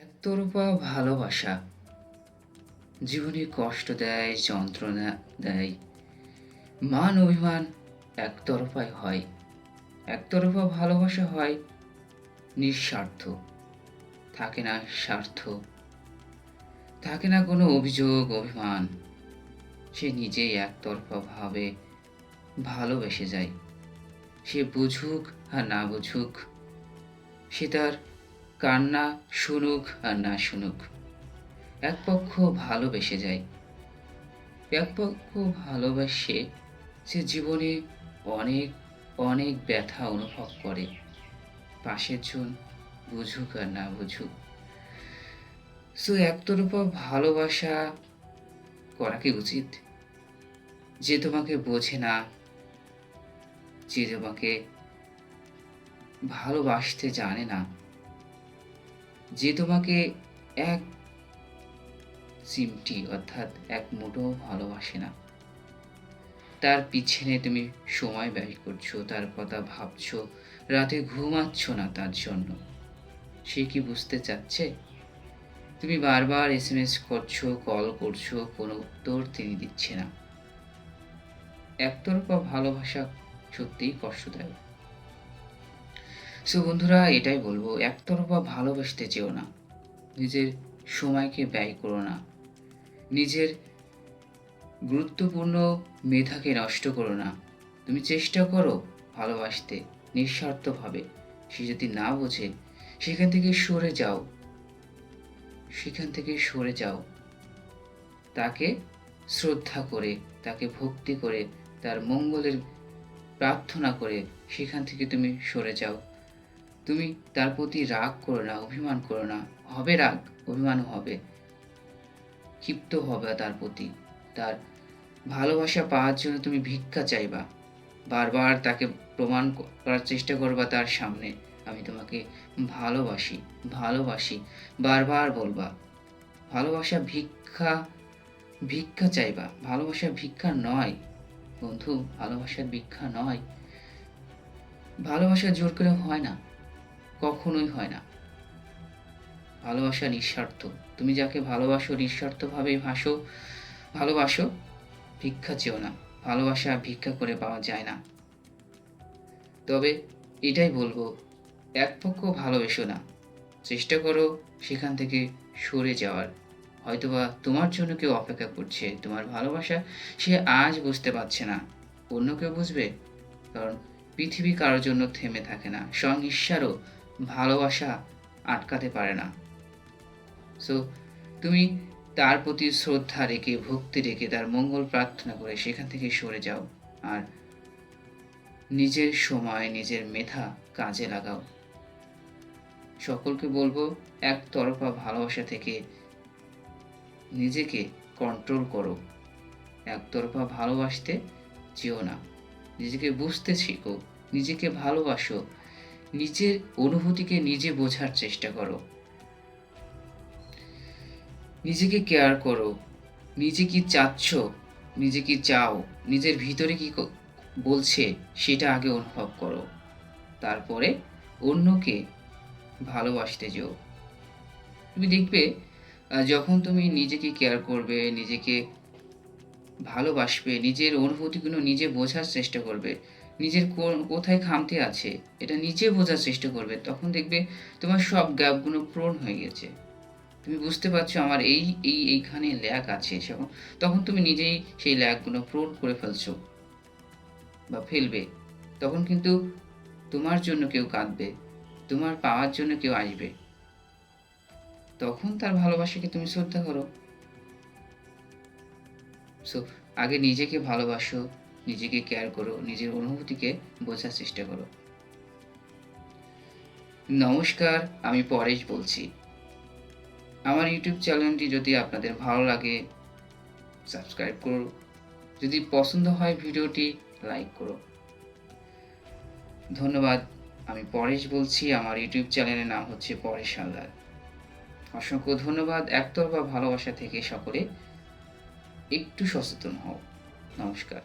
একতরফা ভালোবাসা। জীবনে কষ্ট দেয়, যন্ত্রণা দেয়। মান অভিমান একতরফায় হয়। একতরফা ভালোবাসা হয় নিঃস্বার্থ। থাকে না স্বার্থ। থাকে না কোনো অভিযোগ, অভিমান। সে নিজেই একতরফা ভাবে ভালোবেসে যায়। সে বুঝুক আর না বুঝুক, সে তার কান্না শুনুক আর না শুনুক। এক পক্ষ ভালোবেসে যায়, এক পক্ষ ভালোবাসে সে জীবনে অনেক অনেক ব্যথা অনুভব করে। পাশের জন বুঝুক আর না বুঝুক। সো একতরফা ভালোবাসা করা কি উচিত? যে তোমাকে বোঝে না, যে তোমাকে ভালোবাসতে জানে না। যে তোমাকে এক চিমটি অর্থাৎ এক মুঠো ভালোবাসে না। তার পিছনে তুমি সময় ব্যয় করছ, তার কথা ভাবছ, রাতে ঘুমাচ্ছ না তার জন্য। সে কি বুঝতে চাচ্ছে? তুমি বারবার এস এম এস করছ, কল করছ, কোনো উত্তর তিনি দিচ্ছে না। একতরফা ভালোবাসা সত্যিই কষ্টদায়ক। সো বন্ধুরা, এটাই বলব, একতরফা ভালোবাসতে চেও না। নিজের সময়কে ব্যয় করো না। নিজের গুরুত্বপূর্ণ মেধাকে নষ্ট করো না। তুমি চেষ্টা করো ভালোবাসতে, নিঃস্বার্থভাবে। সে যদি না বোঝে, সেখান থেকে সরে যাও। সেখান থেকে সরে যাও। তাকে শ্রদ্ধা করে, তাকে ভক্তি করে, তার মঙ্গলের প্রার্থনা করে, সেখান থেকে তুমি সরে যাও। তুমি তার প্রতি রাগ করো না, অভিমান করো না। হবে রাগ, অভিমানও হবে। ক্ষিপ্ত হবে তার প্রতি। তার ভালোবাসা পাওয়ার জন্য তুমি ভিক্ষা চাইবা। বারবার তাকে প্রমাণ করার চেষ্টা করবা তার সামনে। আমি তোমাকে ভালোবাসি ভালোবাসি, বারবার বলবা। ভালোবাসা ভিক্ষা ভিক্ষা চাইবা। ভালোবাসা ভিক্ষা নয়, বন্ধু ভালোবাসার ভিক্ষা নয়। ভালোবাসা জোর করে হয় না। কখনোই হয় না। ভালোবাসা নিঃস্বার্থ। তুমি যাকে ভালোবাসো নিঃস্বার্থভাবে ভাসো, ভালোবাসো, ভিক্ষা চেও না। ভালোবাসা ভিক্ষা করে পাওয়া যায় না। তবে এটাই বলব, এক পক্ষ ভালোবেসো না। চেষ্টা করো সেখান থেকে সরে যাওয়ার। হয়তোবা তোমার জন্য কেউ অপেক্ষা করছে, তোমার ভালোবাসা সে আজ বুঝতে পারছে না। অন্য কেউ বুঝবে, কারণ পৃথিবী কারোর জন্য থেমে থাকে না। স্বয়ং ঈশ্বরও ভালোবাসা আটকাতে পারে না। সো তুমি তার প্রতি শ্রদ্ধা রেখে, ভক্তি রেখে তার মঙ্গল প্রার্থনা করে সেখান থেকে সরে যাও আর নিজের সময়, নিজের মেধা কাজে লাগাও। সকলকে বলব, একতরফা ভালোবাসা থেকে নিজেকে কন্ট্রোল করো। একতরফা ভালোবাসতে যেও না। নিজেকে বুঝতে শিখো, নিজেকে ভালোবাসো নিজের অনুভূতিকে নিজে বোঝার চেষ্টা করো। নিজেকে কেয়ার করো। নিজে কি চাচ্ছ? নিজে কি চাও? নিজের ভিতরে কি বলছে? সেটা আগে অনুভব করো। তারপরে অন্যকে ভালোবাসতে যেও। তুমি দেখবে যখন তুমি নিজেকে কেয়ার করবে, নিজেকে ভালোবাসবে, নিজের অনুভূতিগুলো নিজে বোঝার চেষ্টা করবে নিজের কোন- কোথায় খামতি আছে, এটা নিজে বোঝার চেষ্টা করবে। তখন দেখবে তোমার সব গ্যাপগুলো পূরণ হয়ে গেছে। তুমি বুঝতে পারছ আমার এই এই, এইখানে ল্যাক আছে। তখন তুমি নিজেই সেই ল্যাকগুলো পূরণ করে ফেলছো বা ফেলবে। তখন কিন্তু তোমার জন্য কেউ কাঁদবে, তোমার পাওয়ার জন্য কেউ আসবে। তখন তার ভালোবাসাকে তুমি শ্রদ্ধা করো। সো আগে নিজেকে ভালোবাসো নিজেকে কেয়ার করো, নিজের অনুভূতিকে বোঝার চেষ্টা করো। নমস্কার, আমি পরেশ বলছি। আমার ইউটিউব চ্যানেলটি যদি আপনাদের ভালো লাগে সাবস্ক্রাইব করো যদি পছন্দ হয় ভিডিওটি লাইক করো ধন্যবাদ, আমি পরেশ বলছি। আমার ইউটিউব চ্যানেলের নাম হচ্ছে পরেশ হালদার। অসংখ্য ধন্যবাদ, একতরফা ভালোবাসা থেকে সকলে একটু সচেতন হও। নমস্কার।